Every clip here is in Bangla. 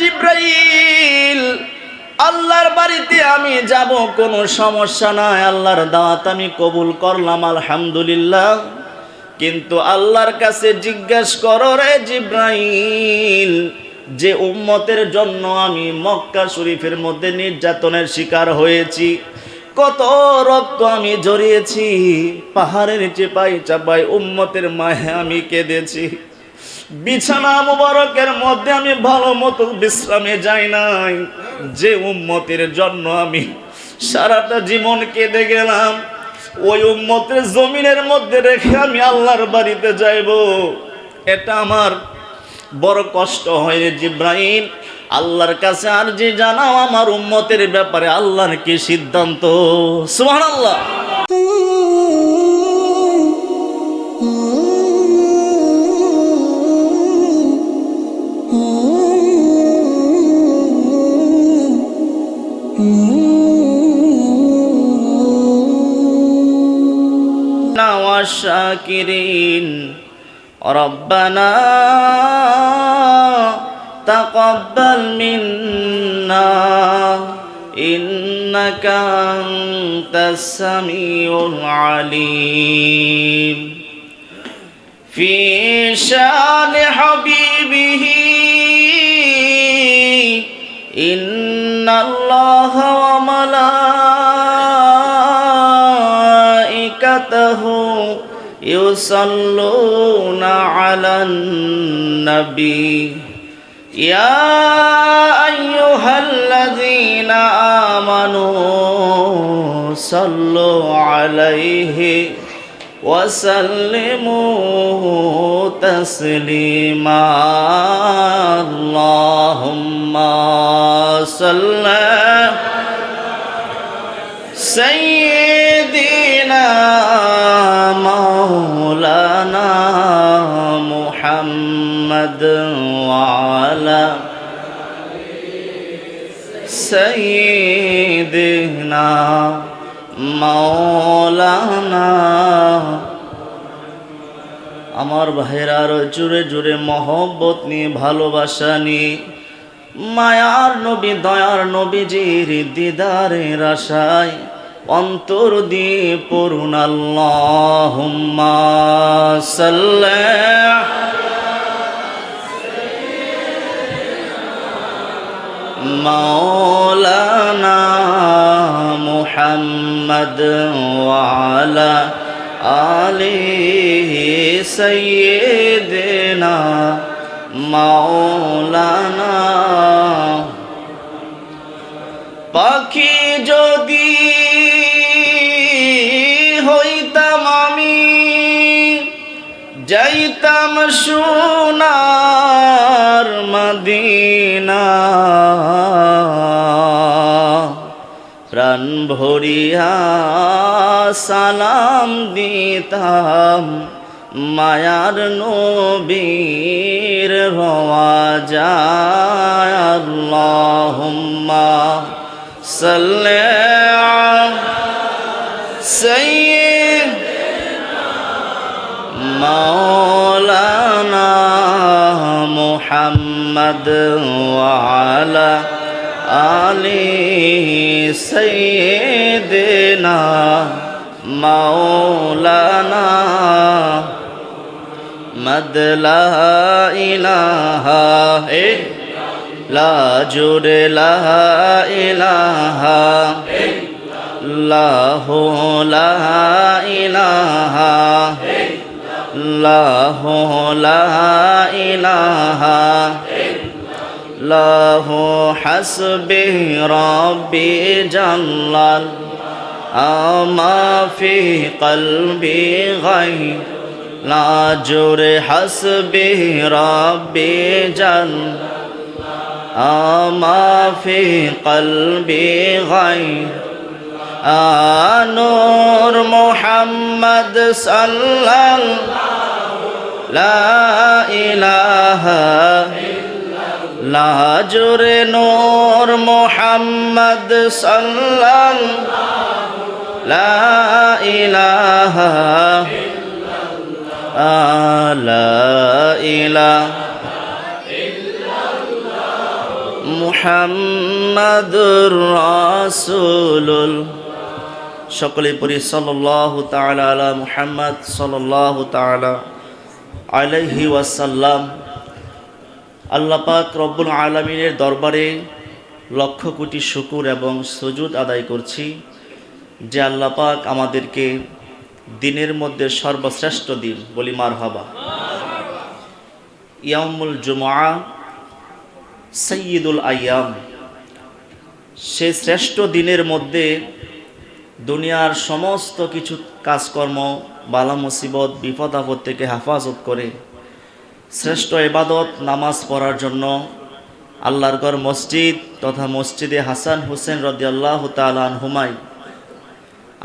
জিব্রাইল, আল্লাহর বাড়িতে আমি যাব, কোনো সমস্যা নাই, আল্লাহর দাওয়াত আমি কবুল করলাম, আলহামদুলিল্লাহ। কিন্তু আল্লাহর কাছে জিজ্ঞেস করো রে জিব্রাইল, যে উম্মতের জন্য আমি মক্কা শরীফের মধ্যে নির্যাতনের শিকার হয়েছি, কত রক্ত আমি জড়িয়েছি পাহাড়ের চেপাই চাপাই উম্মতের মাহে আমি কেঁদেছি। বিছানা মুবারকের মধ্যে আমি ভালো মতো বিশ্রামে যাই নাই। যে উম্মতের জন্য আমি সারাটা জীবন কেঁদে গেলাম, ওই উম্মতের জমিনের মধ্যে রেখে আমি আল্লাহর বাড়িতে যাইব। এটা আমার বড় কষ্ট হয় জিব্রাহিম আল্লাহর কাছে আর যে জানাও আমার উম্মতের ব্যাপারে আল্লাহর কি সিদ্ধান্ত? সুবহানাল্লাহ। والشاكرين ربنا تقبل منا إنك أنت السميع العليم في شان حبيبه إن الله وملائكته يصلون على النبي. يا أيها الذين آمنوا صلوا عليه وسلموا تسليما. اللهم صل سيدنا আমার ভাইয়ের, আরও জুড়ে জুড়ে মহব্বত নিয়ে, ভালোবাসা নিয়ে, মায়ার নবী, দয়ার নবীজির দিদারের আশায় অন্তর দিয়ে পড়ুন আল্লাহ মৌলানা মুহাম্মদ মাওলানা। পাখি যদি যাইতাম সোনার মদিনা। প্রাণ ভরিয়া সালাম দিতাম মায়ার নবীর রওয়া যায় আল্লাহুম্মা সাল্লি সাইয়্যিদ مولانا محمد وعلى آل سيدنا مولانا مد لا إله لا جر لا إله الله لا إله الله لا إله الله حسبي ربي جلال أما في قلبي غير لا جر حسبي ربي جل أما في قلبي غير নূর মোহাম্মদ সাল্লাল লাজুরে নূর মোহাম্মদ সাল্লাল ইলাহা লা ইলাহা মুহাম্মাদুর রাসূলুল সকলে পড়ি, সাল্লাল্লাহু তাআলা আলা মুহাম্মদ, সাল্লাল্লাহু তাআলা আলাইহি ওয়াসাল্লাম। আল্লাহ পাক রব্বুল আলমিনের দরবারে লক্ষ কোটি শুকুর এবং সুজুদ আদায় করছি যে আল্লাহ পাক আমাদেরকে দিনের মধ্যে সর্বশ্রেষ্ঠ দিন বলি মার হবা ইয়ামুল জুমা সৈয়দুল আয়াম। সে শ্রেষ্ঠ দিনের মধ্যে দুনিয়ার সমস্ত কিছু কাজকর্ম বালা মুসিবত বিপদ আপদ থেকে হেফাজত করে শ্রেষ্ঠ এবাদত নামাজ পড়ার জন্য আল্লাহর গড় মসজিদ তথা মসজিদে হাসান হুসেন রদিয়াল্লাহ তালান হুমাই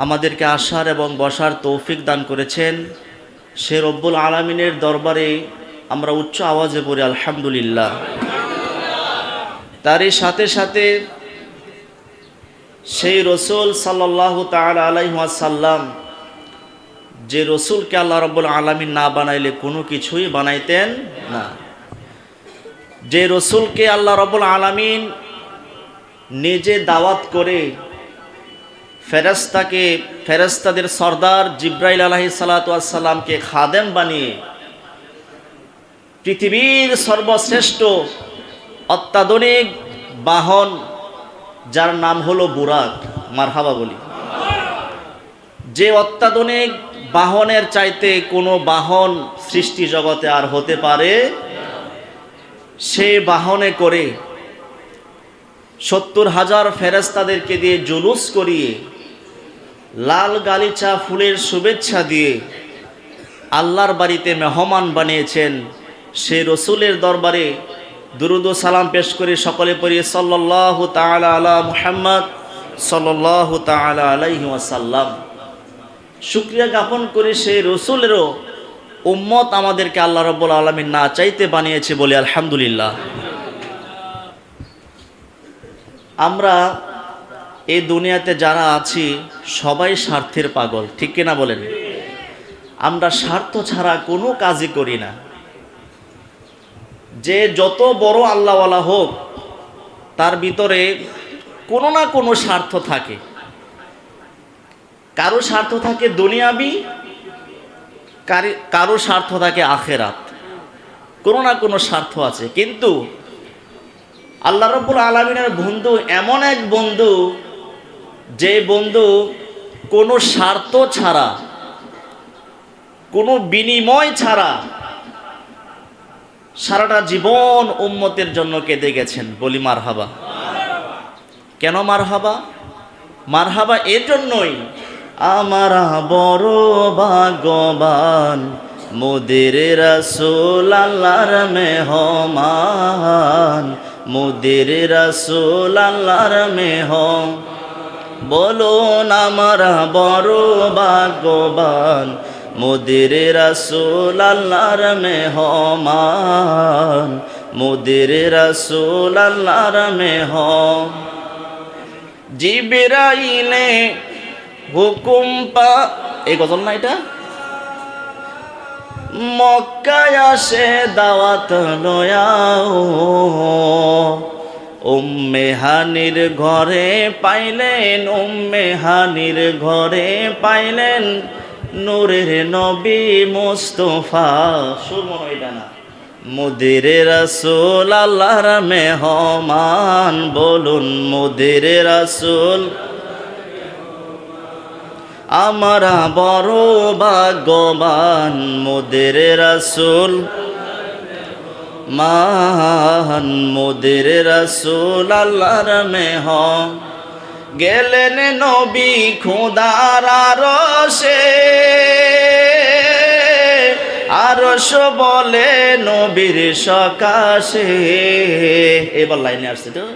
আমাদেরকে আসার এবং বসার তৌফিক দান করেছেন। সে রব্বুল আলমিনের দরবারে আমরা উচ্চ আওয়াজে পড়ি, আলহামদুলিল্লাহ। তারই সাথে সাথে সেই রসুল সাল্লাহ তাল আলাইসাল্লাম যে রসুলকে আল্লাহ রব্বুল আলমিন না বানাইলে কোনো কিছুই বানাইতেন না। যে রসুলকে আল্লাহ রব্বুল আলমিন নিজে দাওয়াত করে ফেরেস্তাকে ফেরেস্তাদের সর্দার জিব্রাইল আলহি সালাতামকে খাদেম বানিয়ে পৃথিবীর সর্বশ্রেষ্ঠ অত্যাধুনিক বাহন যার নাম হলো বুরাক, মারহাবা বলি। যে অত্যাধুনিক বাহনের চাইতে কোনো বাহন সৃষ্টি জগতে আর হতে পারে, সে বাহনে করে সত্তর হাজার ফেরেস্তাদেরকে দিয়ে জুলুস করিয়ে, লাল গালিচা ফুলের শুভেচ্ছা দিয়ে আল্লাহর বাড়িতে মেহমান বানিয়েছেন সে রসুলের দরবারে দুরুদ সালাম পেশ করে সকলে পড়ি সাল্লাহ তালা আলা মুহাম্মদ সাল্লাহ তালা আলাইহি ওয়াসাল্লাম। শুক্রিয়া জ্ঞাপন করে সেই রসুলেরও উম্মত আমাদেরকে আল্লাহ রব্বুল আলমিন না চাইতে বানিয়েছে বলে আলহামদুলিল্লাহ। আমরা এই দুনিয়াতে যারা আছি, সবাই স্বার্থের পাগল, ঠিক কিনা বলেন? আমরা স্বার্থ ছাড়া কোনো কাজই করি না। যে যত বড় আল্লাহওয়ালা হোক, তার ভিতরে কোনো না কোনো স্বার্থ থাকে। কারও স্বার্থ থাকে দুনিয়াবি, কারও স্বার্থ থাকে আখেরাত। কোনো না কোনো স্বার্থ আছে। কিন্তু আল্লাহ রব্বুল আলমিনের বন্ধু এমন এক বন্ধু, যে বন্ধু কোনো স্বার্থ ছাড়া, কোনো বিনিময় ছাড়া সারাটা জীবন উম্মতের জন্য কেঁদে গেছেন, বলি মার হাবা কেন মার হাবা মার হাবা এর জন্যই আমার বড় ভাগবান মোদের রসুল আল্লাহর মেহমান, মোদের রসুল আল্লাহর মেহ বলুন আমার বড় ভাগবান মোদের রসুল আল্লাহর মেহমান, মোদের রসুল আল্লাহর মেহ জিবিরাইলে হুকুম পা এই গজল না এটা? মক্কায় আসে দাওয়াত লয়াও, উম্মে হানির ঘরে পাইলেন, উম্মে হানির ঘরে পাইলেন। নূরের নবী মুস্তফা। সুর মনে এটা না আল্লাহর মেহমান। বলুন, মুদির রসুল, আমরা বড় ভাগ্যবান। মোদের রসুল মান মোদের রসুল, আল্লাহর মেহ গেলেন নবী খুদার আরশে। আরশ বলে নবীর সকাশে। এবার লাইনে আসছে তো।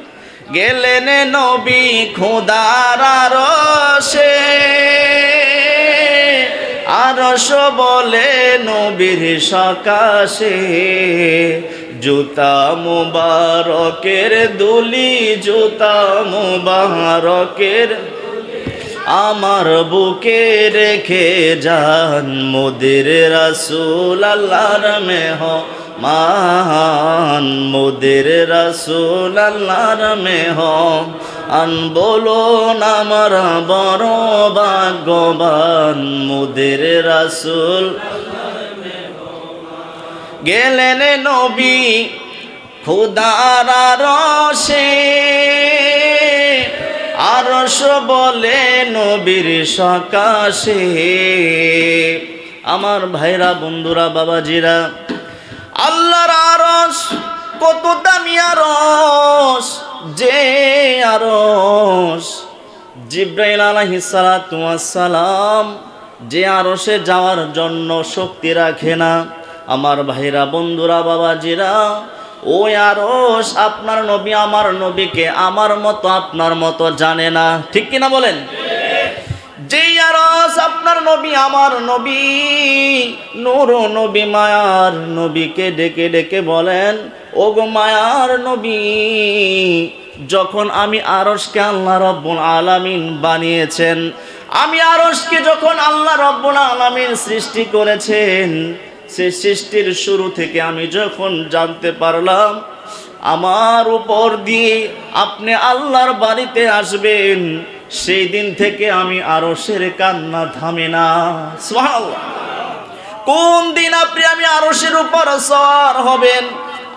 গেলেন নবী খুদার আরশে। আরশ বলে নবীর সকাশে। জুতা মুবারকের দুলি, জুতা মুবারকের আমার বুকে রেখে যান মোদের রাসুল আল্লাহর মেহ মান মোদের রসুল আল্লাহর মেহ আন বলো আমার বড় ভাগ্যবান। মোদের রসুল গেলেন নবী খুদার রসে। আরস বলে নবীর সকাশে। আমার ভাইরা, বন্ধুরা, বাবাজিরা, আল্লাহর আরস, কত দামি আরস, যে আরস। জিব্রাইল আলাইহিসসালাম যে আরসে যাওয়ার জন্য শক্তি রাখে না। আমার ভাইরা, বন্ধুরা, বাবাজিরা ওই আরস আপনার নবী আমার নবীকে আমার মতো, আপনার মতো জানে না। ঠিক কিনা বলেন? যেই আরস আপনার নবী আমার নবী, নূর নবী, মায়ার নবীকে ডেকে ডেকে বলেন ও গো মায়ার নবী, যখন আমি আরসকে আল্লাহ রব্বুল আলামিন বানিয়েছেন, আমি আরসকে যখন আল্লাহ রব্বুল আলামিন সৃষ্টি করেছেন সে সৃষ্টির শুরু থেকে আমি যখন জানতে পারলাম, আমার উপর দিয়ে আপনি আল্লাহর বাড়িতে আসবেন, সেই দিন থেকে আমি আরও সের কান্না থামে না। কোন দিন আপনি, আমি আরশের উপর সওয়ার হবেন,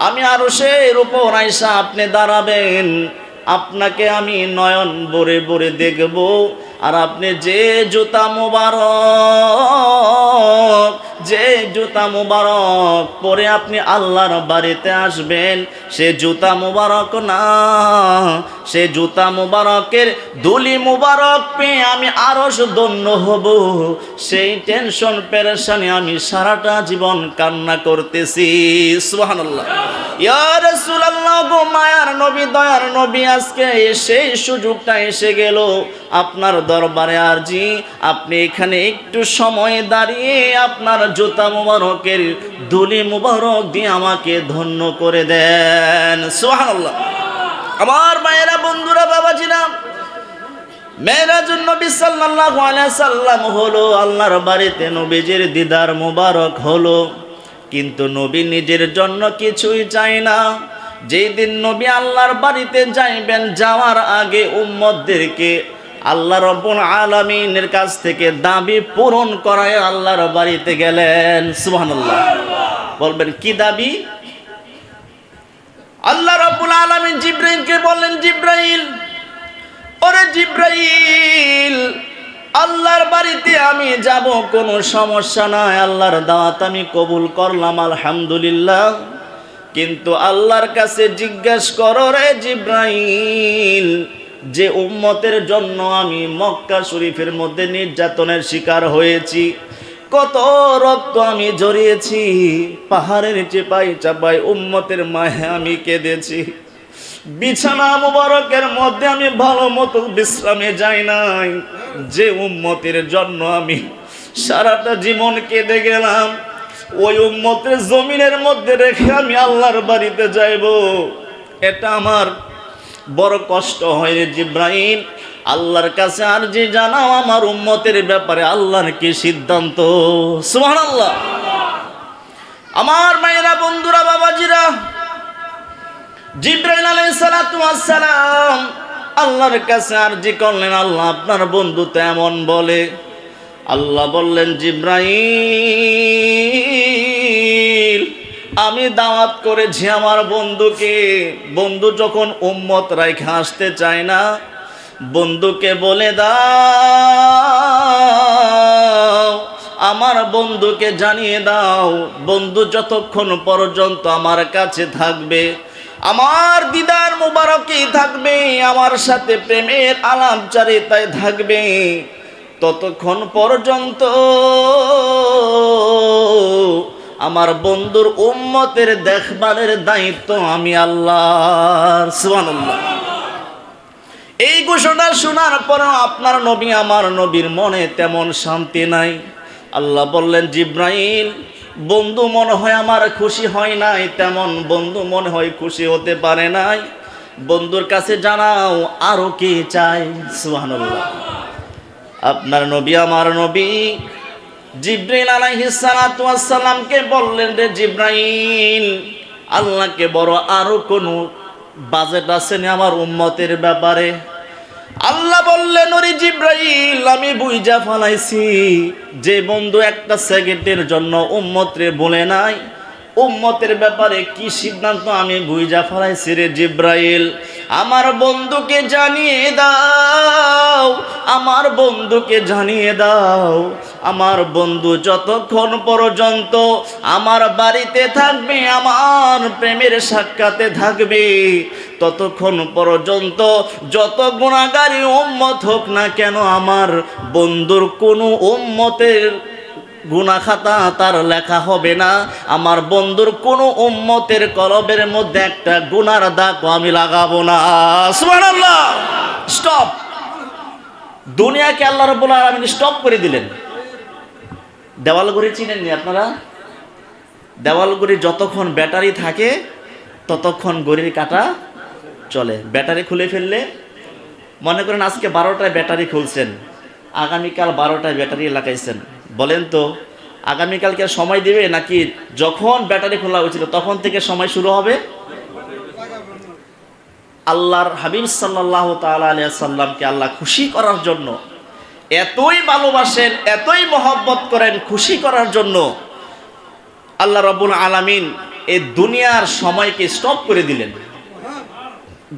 আমি আরশের উপর আইসা আপনি দাঁড়াবেন আপনাকে আমি নয়ন বরে বরে দেখব। আর আপনি যে জুতা মুবারক, যে জুতা মুবারক পরে আপনি আল্লাহর বাড়িতে আসবেন, সে জুতা মুবারক না। সে জুতা মুবারকের দুলি মুবারক পেয়ে আমি আরও দন্য হব। সেই টেনশন, পেরেশানে আমি সারাটা জীবন কান্না করতেছি। সুবহানাল্লাহ। ইয়া রাসূলুল্লাহ গো মায়ার নবী, দয়ার নবী আজকে সেই সুযোগটা এসে গেল আপনার দরবারে আরজি। আপনি এখানে একটু সময় দাঁড়িয়ে আপনার জুতা মুবারকের দুলি মুবারক দিয়ে আমাকে ধন্য করে দেন। সুবহানাল্লাহ। আমার মায়েরা, বন্ধুরা, বাবাজিরা মেয়েরাজুন নবী সাল্লাল্লাহু আলাইহি সাল্লাম হলো আল্লাহর বাড়িতে নবীজির দিদার মুবারক হলো। কিন্তু নবী নিজের জন্য কিছুই চায় না। যেই দিন নবী আল্লাহর বাড়িতে যাইবেন, যাওয়ার আগে উম্মতদেরকে আল্লাহ রব্বুল আলামিনের কাছ থেকে দাবি পূরণ করায় আল্লাহর বাড়িতে গেলেন। সুবহানাল্লাহ। বলবেন, কি দাবি? আল্লাহ রব্বুল আলামিন জিব্রাইলকে বললেন, জিব্রাইল, ওরে জিব্রাইল, আল্লাহর বাড়িতে আমি যাব, কোনো সমস্যা নাই, আল্লাহর দাওয়াত আমি কবুল করলাম, আলহামদুলিল্লাহ। কিন্তু আল্লাহর কাছে জিজ্ঞেস করো রে জিব্রাইল, যে উম্মতের জন্য আমি মক্কা শরীফের মধ্যে নির্যাতনের শিকার হয়েছি, কত রক্ত আমি জড়িয়েছি পাহাড়ের চেপাই চাপাই উম্মতের মাহে আমি কেঁদেছি, বিছানা মুবারকের মধ্যে আমি ভালো মতো বিশ্রামে যাই নাই, যে উম্মতের জন্য আমি সারাটা জীবন কেঁদে গেলাম। ওই উম্মতের জমিনের মধ্যে রেখে আমি আল্লাহর বাড়িতে যাইব। এটা আমার বড় কষ্ট হয় রে জিব্রাহিম আল্লাহর কাছে আর যে জানাও, আমার উম্মতের ব্যাপারে আল্লাহর কি সিদ্ধান্ত? সুবহানাল্লাহ। আমার মায়েরা, বন্ধুরা, বাবাজিরা, জিব্রাইল সালাম আল্লাহর কাছে আরজি করলেন, আল্লাহ আপনার বন্ধু তেমন বলে আল্লাহ বললেন, জিব্রাইল, আমি দাওয়াত করেছি আমার বন্ধুকে। বন্ধু যখন উম্মত রাইখে আসতে চায় না, বন্ধুকে বলে দাও, আমার বন্ধুকে জানিয়ে দাও, বন্ধু যতক্ষণ পর্যন্ত আমার কাছে থাকবে, আমার দিদার মুবারকই থাকবে, আমার সাথে প্রেমের আলাপচারিতায় থাকবে। ততক্ষণ পর্যন্ত আমার বন্ধুর উম্মতের দেখভালের দায়িত্ব আমি আল্লাহর, সুবহানাল্লাহ। এই ঘোষণা শোনার পরেও আপনার নবী আমার নবীর মনে তেমন শান্তি নাই। আল্লাহ বললেন, জিব্রাইল, বন্ধু মনে হয় আমার খুশি হয় নাই, তেমন বন্ধু মনে হয় খুশি হতে পারে নাই। বন্ধুর কাছে জানাও, আরও কি চাই সুবহানাল্লাহ। আপনার নবী, আমার নবী। জিব্রাইল আলাইহিস সালাতু ওয়াস সালামকে বললেন, রে জিব্রাইল, আল্লাহকে বড় আরও কোনো বাজেট আছে নি আমার উম্মতের ব্যাপারে? আল্লাহ বললেন, ওরে জিব্রাইল, আমি বুইজা ফালাইছি। যে বন্ধু একটা সেকেন্ডের জন্য উম্মতরে বলে নাই, উম্মতের ব্যাপারে কি সিদ্ধান্ত আমি বুইজা ফালাইছি রে জিব্রাইল? আমার বন্ধুকে জানিয়ে দাও। আমার বন্ধুকে জানিয়ে দাও, আমার বন্ধু যতক্ষণ পর্যন্ত আমার বাড়িতে থাকবে, আমার প্রেমের সাক্ষাতে থাকবে, ততক্ষণ পর্যন্ত যত গুণাগারী উম্মত হোক না কেন, আমার বন্ধুর কোনো উম্মতের গুনা খাতা তার লেখা হবে না। আমার বন্ধুর কোনো উম্মতের কলবের মধ্যে একটা গুনার দাগ আমি লাগাবো না। স্টপ! দুনিয়াকে আল্লাহ রাব্বুল আলামিন স্টপ করে দিলেন। দেওয়ালগুড়ি চিনেননি আপনারা? দেওয়ালগুড়ি যতক্ষণ ব্যাটারি থাকে, ততক্ষণ গড়ির কাটা চলে। ব্যাটারি খুলে ফেললে, মনে করেন আজকে বারোটায় ব্যাটারি খুলছেন, আগামীকাল বারোটায় ব্যাটারি লাগাইছেন। বলেন তো, আগামীকালকে সময় দেবে? নাকি যখন ব্যাটারি খোলা হয়েছিল তখন থেকে সময় শুরু হবে? আল্লাহর হাবিব সাল্লাহ আলিয়া সাল্লামকে আল্লাহ খুশি করার জন্য, এতই ভালোবাসেন, এতই মহব্বত করেন খুশি করার জন্য, আল্লাহ রবুল আলামিন এই দুনিয়ার সময়কে স্টপ করে দিলেন।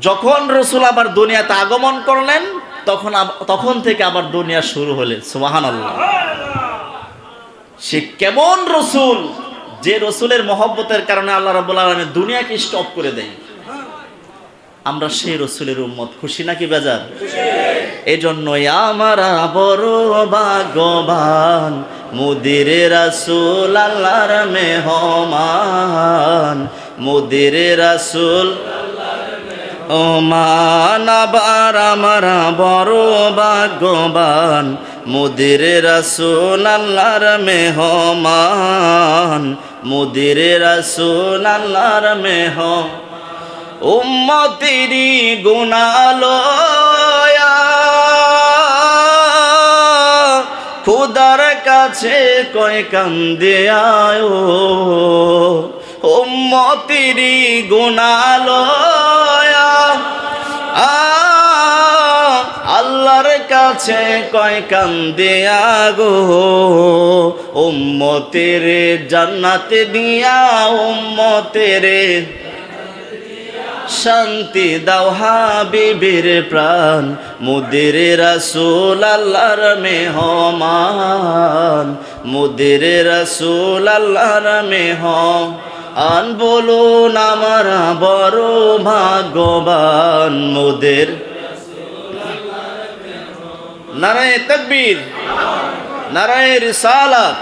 যখন রসুল আবার দুনিয়াতে আগমন করলেন, তখন তখন থেকে আবার দুনিয়া শুরু হলেন সুবাহান আল্লাহ সে কেমন রসুল যে রসুলের মহব্বতের কারণে আল্লাহ রবুল আলমী দুনিয়াকে স্টপ করে দেয় আমরা সেই রসুলের উম্মত। খুশি নাকি বেজার? জন্যই আমরা বড় ভাগ্যবান, মুদির রাসুল আল্লাহর মেহমান, মুদির রাসুল ও মান আবার আমরা বড় ভাগ্যবান, মুদির রাসুল আল্লাহর মেহমান, মুদির রাসুল আল্লাহর মেহ উম্মতিরি গুণালয়া। খুদার কাছে কয় কান্দে আয়। উম্মতিরি গুণালয়া। আল্লাহর কাছে কয় কান্দে আগো। উম্মতের জান্নাতে দিয়া, উম্মতের শান্তি দাও হাবিবের প্রাণ, মুদের রাসূল আল্লাহর মেহমান, মুদের রাসূল আল্লাহর মেহ আন বলুন আমার বড় ভাগ্যবান মুদের। নারায় তকবীর, নারায় রিসালাত।